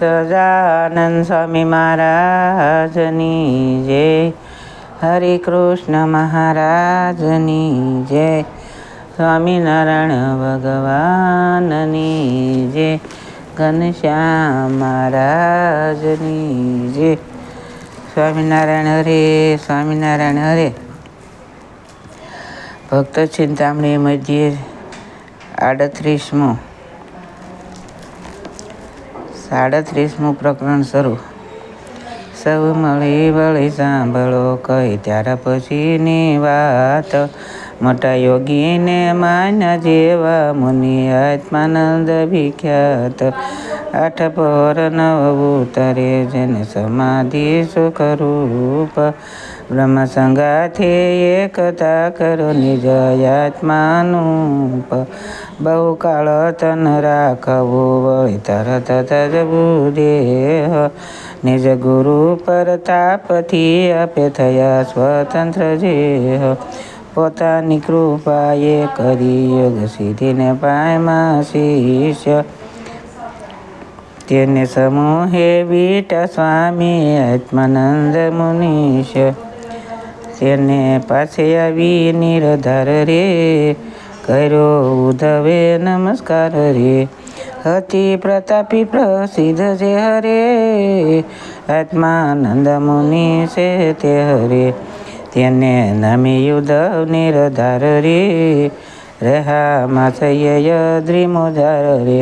સજાનંદ સ્વામી મહારાજની જય. હરે કૃષ્ણ મહારાજની જય. સ્વામિનારાયણ ભગવાનની જય. ઘનશ્યામ મહારાજની જય. સ્વામિનારાયણ હરે સ્વામિનારાયણ હરે. ભક્ત ચિંતામણી મધ્યે આડત્રીસમું સાડત્રીસમું પ્રકરણ શરૂ. સૌ મળી વળી સાંભળો કહી, ત્યાર પછીની વાત. મોટા યોગીને માના જેવા મુનિ આત્માનંદ વિખ્યાત. આઠ પર નવ ઉતરે જેને સમાધિ સુખ રૂપ બ્રહ્મ સંગાથે એકતા કરો નિજ આત્માનુપ. બહુ કાળ તન રાખવો વળી તરત તજવું દેહ નિજ ગુરુ પ્રતાપથી આપે થયા સ્વતંત્ર જેહ. પોતાની કૃપાએ કરી યોગ સિદ્ધિને પાયમાં શિષ્ય તેને સમૂહે બીટા સ્વામી આત્માનંદ મુનીશ તેને પાસે આવી નિરધાર રે કર્યો ઉધવે નમસ્કાર રે અતિ પ્રતાપી પ્રસિદ્ધ જે હરે આત્માનંદ મુનિ છે તે હરે તેને નમી ઉધવ નિરધાર રે રહ્યા માથય રે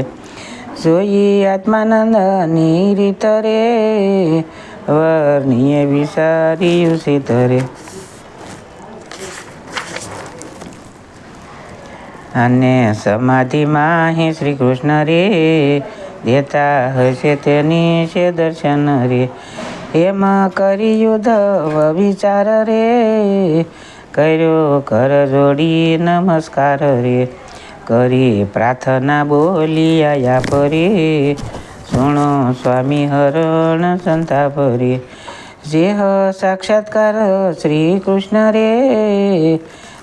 જોઈ આત્માનંદની રીત રે વર્ણીએ વિચાર્યું સીતરે અને સમાધિમાં હે શ્રી કૃષ્ણ રે, દેતા હશે તેની છે દર્શન રે. એમાં કરી યુદ્ધ વિચાર રે, કર્યો કર જોડી નમસ્કાર રે. કરી પ્રાર્થના બોલી આયા પરે સુણો સ્વામી હરણ સંતાપ રે જે સાક્ષાત્કાર શ્રી કૃષ્ણ રે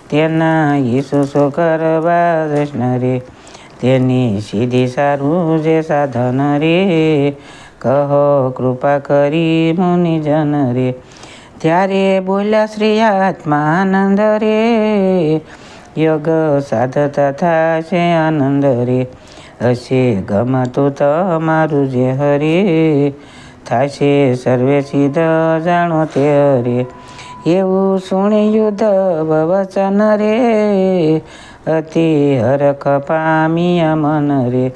તેના ઈસુ સો કરવા કૃષ્ણ રે તેની સીધી સારું જે સાધન રે કહો કૃપા કરી મુનિજન રે ત્યારે બોલ્યા શ્રી આત્માનંદ રે યોગ સાધતા થશે આનંદ રે. હશે ગમતું તમારું જે હરે. થશે સર્વે સિદ્ધ જાણો તે હરે. એવું સુણી યુદ્ધ વચન રે. અતિ હરખ પામ્યા મન રે.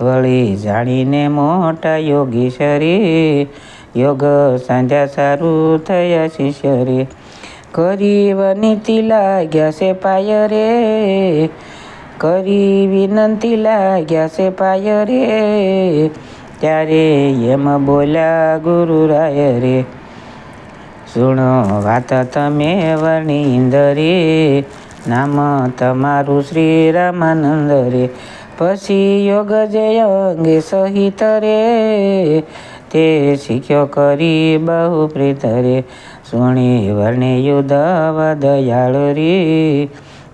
વળી જાણીને મોટા યોગી શરી યોગ સાંધ્યા સારું થયા શિષ્ય રે કરી વનીતિ લાગ્યા છે પાય રે. કરી વિનંતી લાગ્યા છે પાય રે. ત્યારે એમ બોલ્યા ગુરુ રાય રે, સુણો વાત તમે વર્ણિંદરે, નામ તમારું શ્રી રામાનંદ રે પછી યોગ જય અંગે સહિત રે, તે શીખ્યો કરી બહુ પ્રીત રે. સુણી વર્ણે યુદ્ધ દયાળ રે,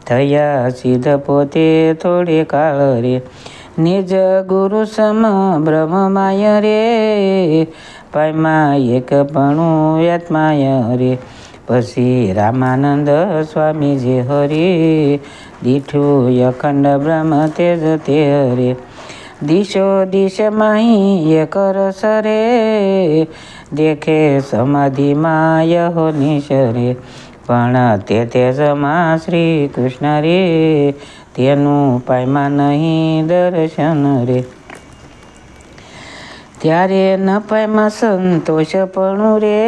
થયા સિદ્ધ પોતે થોડે કાળ રે. નિજ ગુરુ સમ બ્રહ્મમાય રે, પાયમાં એક પણું આત્માય રે. પછી રામાનંદ સ્વામીજી હરે, દીઠું અખંડ બ્રહ્મ તેજ તે હરે. દિશો દિશ માહી એક રસ રે દેખે સમાધિમાં યહો નિશરે પણ તે તેજમાં શ્રી કૃષ્ણ રે તેનું પાયમાં નહીં દર્શન રે ત્યારે ન પાયમાં સંતોષ પણ રે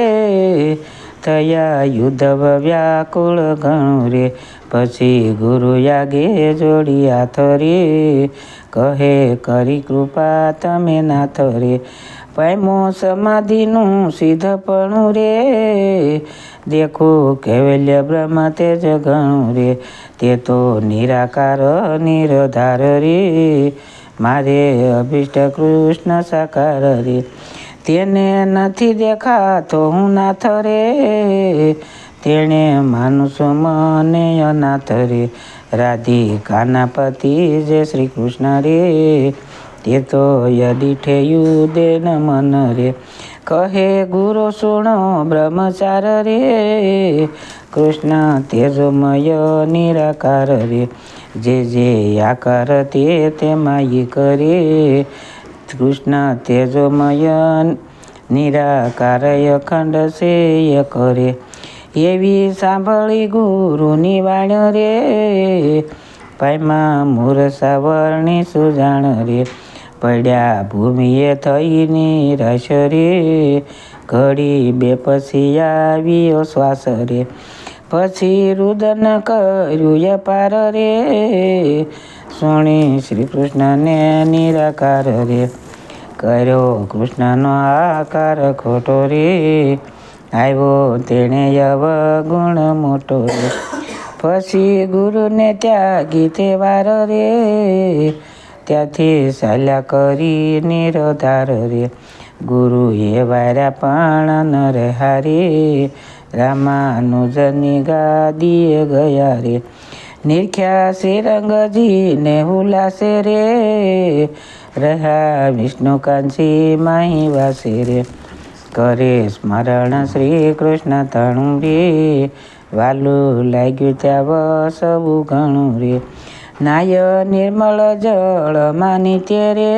થયા યુદ્ધ વ્યાકુળ ઘણું રે પછી ગુરુ યાગે જોડી હાથ રે કહે, કરી કૃપા તમે નાથ રે પાયમો સમાધિનું સિદ્ધપણું રે, દેખો કેવલ્ય બ્રહ્મ તેજ જગણું રે. તે તો નિરાકાર નિરધાર રે, મારે અભિષ્ટ કૃષ્ણ સાકાર રે. તેને નથી દેખાતો હું નાથ રે તેણે માનુષ મને અનાથ રે. રાધિકાના પતિ જે શ્રી કૃષ્ણ રે, તે તો યુદે ન મન રે. કહે, ગુરુ સુણો, બ્રહ્મચાર રે. કૃષ્ણ તેજોમય નિરાકાર રે. જે જે આકાર તે તેમાં ઈ કરે. કૃષ્ણ તેજોમય નિરાકાર અખંડ છે કરે એવી સાંભળી ગુરુની વાણ રે. પાયમાં મૂર વર્ણી સુજાણ રે. પડ્યા ભૂમિએ થઈ નિરાશ રે. ઘડી બે પછી આવ્યો શ્વાસ રે. પછી રુદન કર્યું પાર રે. સુણી શ્રી કૃષ્ણને નિરાકાર રે. કર્યો કૃષ્ણનો આકાર ખોટો રે. આવ્યો તેણે અવગુણ મોટો રે. પછી ગુરુને ત્યાગી તે વાર રે. ત્યાંથી સાલ્યા કરી નિરધાર રે. ગુરુ એ વાર્યા પણ નર હારે રામાનુજની ગાદીએ ગયા રે. નિરખ્યા શ્રીરંગજીને હુલાસે રે. રહ્યા વિષ્ણુ કાંચી માહી વાસે રે. કરે સ્મરણ શ્રી કૃષ્ણ તણું રે વાલું લાગ્યું ત્યાં વસવું ઘણું રે નાય નિર્મળ જળ માનિત્ય રે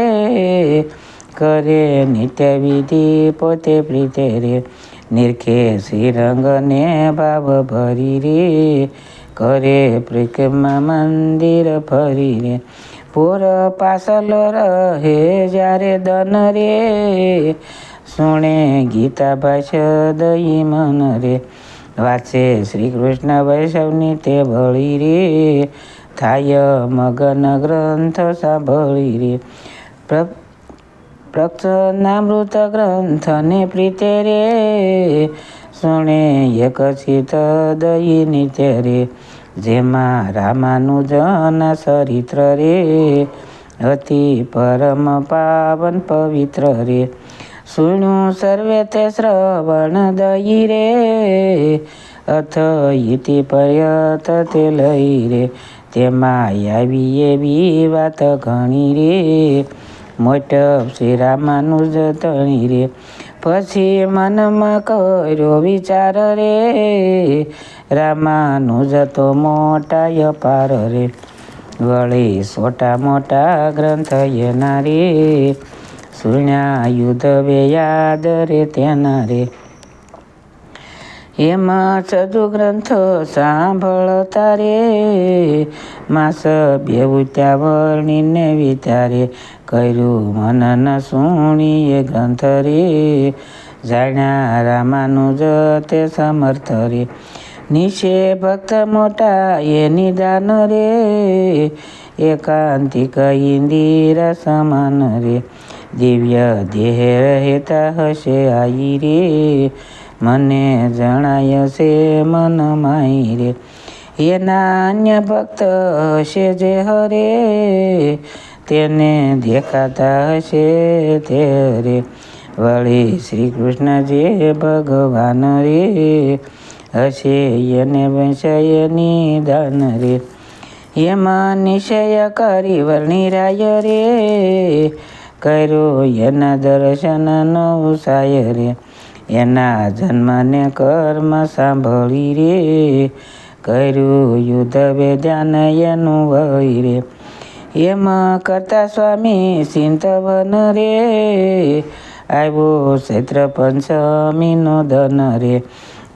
કરે નિત્ય વિધિ પોતે પ્રીતે રે નિરખે શ્રીરંગને ભાવ ભરી રે કરે પ્રિકમા મંદિર ફરી રે પૂર પાસલ રહે જ્યારે દન રે સુણે ગીતા ભાષ્ય દઈ મન રે. વાંચે શ્રી કૃષ્ણ વૈષ્ણવની તે ભળી રે. થાય મગન ગ્રંથ સાંભળી રે. પ્રક્ષનામૃત ગ્રંથને પ્રીતે રે. સુણે એક ચિત દઈ નિત્ય રે. જેમાં રામાનુજન ચરિત્ર રે. અતિ પરમ પાવન પવિત્ર રે. સુણ્યું સર્વે શ્રવણ દઈ રે. અથ ઇતિ પર્યત તે લઈ રે. તેમાં આવી એવી વાત ઘણી રે. મોટપ શ્રી રામાનુજ તણી રે. પછી મનમાં કર્યો વિચાર રે. રામાનુજ તો મોટા અપાર રે. વળી છોટા મોટા ગ્રંથ એના રે. સુણ્યા યુદ્ધ વે યાદ રે તેના રે એમાં સદુ ગ્રંથ સાંભળતા રે માસ બેવું ત્યાં વર્ણીને વિચારે કર્યું મનન સુણીએ ગ્રંથ રે જાણ્યા રામાનુજ તે સમર્થ રે નિશે ભક્ત મોટા એ નિદાન રે એકાંતિક ઇન્દિરા સમાન રે દિવ્ય દેહ રહેતા હશે આઈ રે. મને જણાય છે મન માઈ રે. એના અન્ય ભક્ત હશે જે હરે. તેને દેખાતા હશે તે રે વળી શ્રી કૃષ્ણ જે ભગવાન રે. હશે એને વંશયની દાન રે. એમાં નિશ્ચય કરી વર્ણી રાય રે. કર્યો એના દર્શનનો ઉસાય રે. એના જન્મને કર્મ સાંભળી રે. કર્યું યુદ્ધ વેદ્યાન એનું વહી રે. એમ કરતા સ્વામી ચિંતવન રે. આવ્યો ક્ષેત્ર પંચમીનો ધન રે.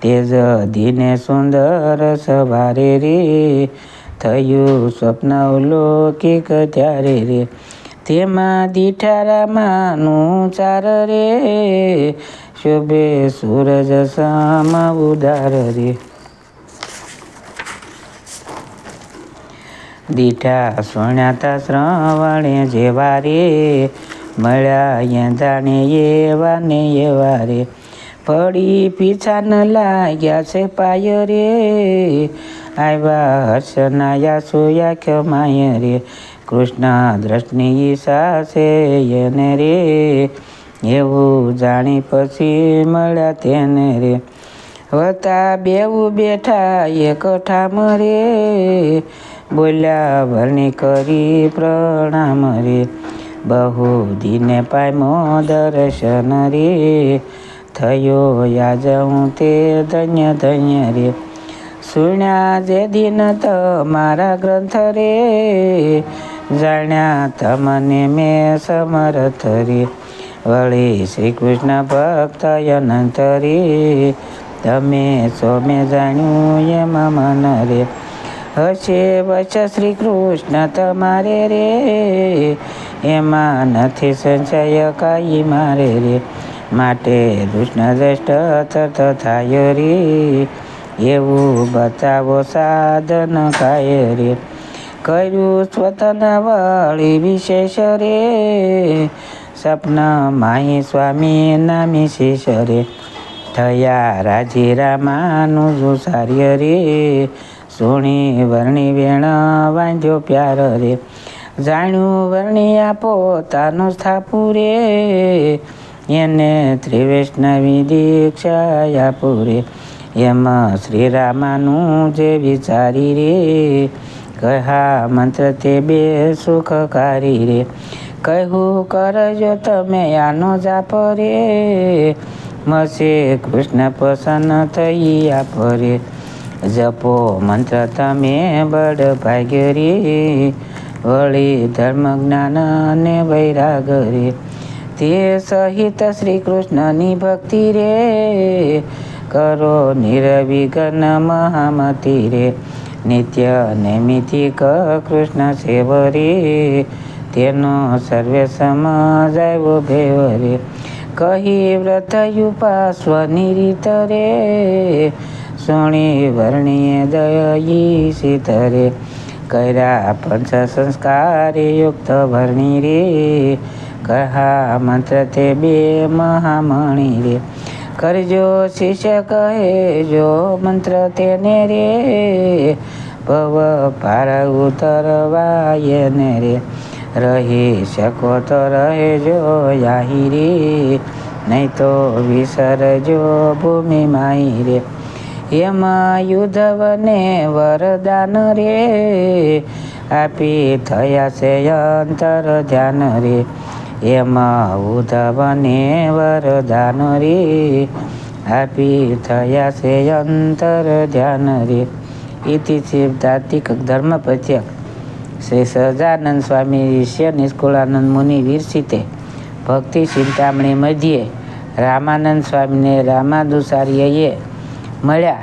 તેજ દિને સુંદર સવારે રે. થયું સ્વપ્ન લૌકિક ત્યારે રે. તેમાં દીઠારામાનું ચાર રે. શોભે સૂરજ સામ ઉદાર રે. દીઠા સોણ્યાતા શ્રવણે જેવા રે. મળ્યા યંધાને એવા ને એવા રે. પડી પીછાન લાગ્યા છે પાય રે. આવ્યા હર્ષનાયા સોયા માય રે. કૃષ્ણ દ્રષ્ટિ છે એને રે, એવું જાણી પછી મળ્યા તેને રે. વતા બેવું બેઠા એક ઠામ રે, બોલ્યા વરણી કરી પ્રણામ રે. બહુ દિને પામ્યો દર્શન રે, થયો યાજ હું તે ધન્ય ધન્ય રે. સુણ્યા જે દિન તમારા ગ્રંથ રે જાણ્યા તમને મેં સમરથરી વળી શ્રી કૃષ્ણ ભક્ત અનંતરી તમે સો મેં જાણ્યું એમાં મન રે. હશે વચ શ્રી કૃષ્ણ તમારે રે. એમાં નથી સંશય કાંઈ મારે રે. માટે કૃષ્ણ દ્રષ્ટ થાય રે. એવું બતાવો સાધન કાય રે. કર્યું સ્વતના વળી વિશેષ રે. સપના માહી સ્વામી નામી શેષ રે. થયા રાજી રામાનું સુસાર્ય રે. સોણી વર્ણી વેણ વાંધ્યો પ્યાર રે. જાણ્યું વર્ણિયા પોતાનું સ્થાપુ રે. એને ત્રિવૈષ્ણવી દીક્ષા આપું રે. એમાં શ્રીરામાનું જે વિચારી રે. કહા મંત્ર તે બે સુખકારી રે? કહ્યું કરજો તમે આનો જાપ રે. મસે કૃષ્ણ પ્રસન્ન થઈ આપ રે. જપો મંત્ર તમે બળ ભાગ્ય રે. વળી ધર્મ જ્ઞાન અને વૈરાગ રે. તે સહિત શ્રી કૃષ્ણની ભક્તિ રે. કરો નિરવિઘ્ન મહામતી રે. નિત્ય નૈમિતિક કૃષ્ણ સેવરી. તેનો સર્વે સમજાયો આવ્યો ભેવરે. કહી વ્રત યુપાસ્વની રીત રે. સુણી વર્ણીએ દયી સીતરે કર્યા પંચ સંસ્કાર યુક્ત ભરણી રે. કહા મંત્ર તે બે મહામણી રે. કરજો શિષ્ય કહે જો મંત્ર તેને રે. ભવ પાર ઉતરવાય ને રે. રહી શકો તો રહેજો યાહી રે. નહીં તો વિસરજો ભૂમિ માહી રે. એમાં યુદ્ધવને વરદાન રે. આપી થયા છે અંતર ધ્યાન રે. એમાં ઉદ્ધવને વરદાન રે આપી થયા છે અંતર ધ્યાન રે ઇતિ સિદ્ધાર્થિક ધર્મ પ્રત્યક શ્રી સહજાનંદ સ્વામી શિષ્ય નિષ્કુળાનંદ મુનિ વિરસિતે ભક્તિ ચિંતામણી મધ્યે રામાનંદ સ્વામીને રામાદુસાર્યએ મળ્યા.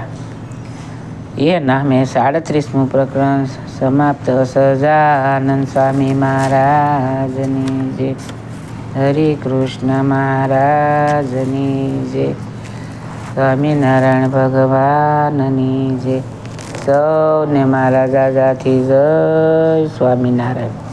એ નામે સાડત્રીસમું પ્રકરણ સમાપ્ત. સહજાનંદ સ્વામી મહારાજની જય. હરે કૃષ્ણ મહારાજની જય. સ્વામિનારાયણ ભગવાનની જય. સૌને મારા દાદાથી જય સ્વામિનારાયણ.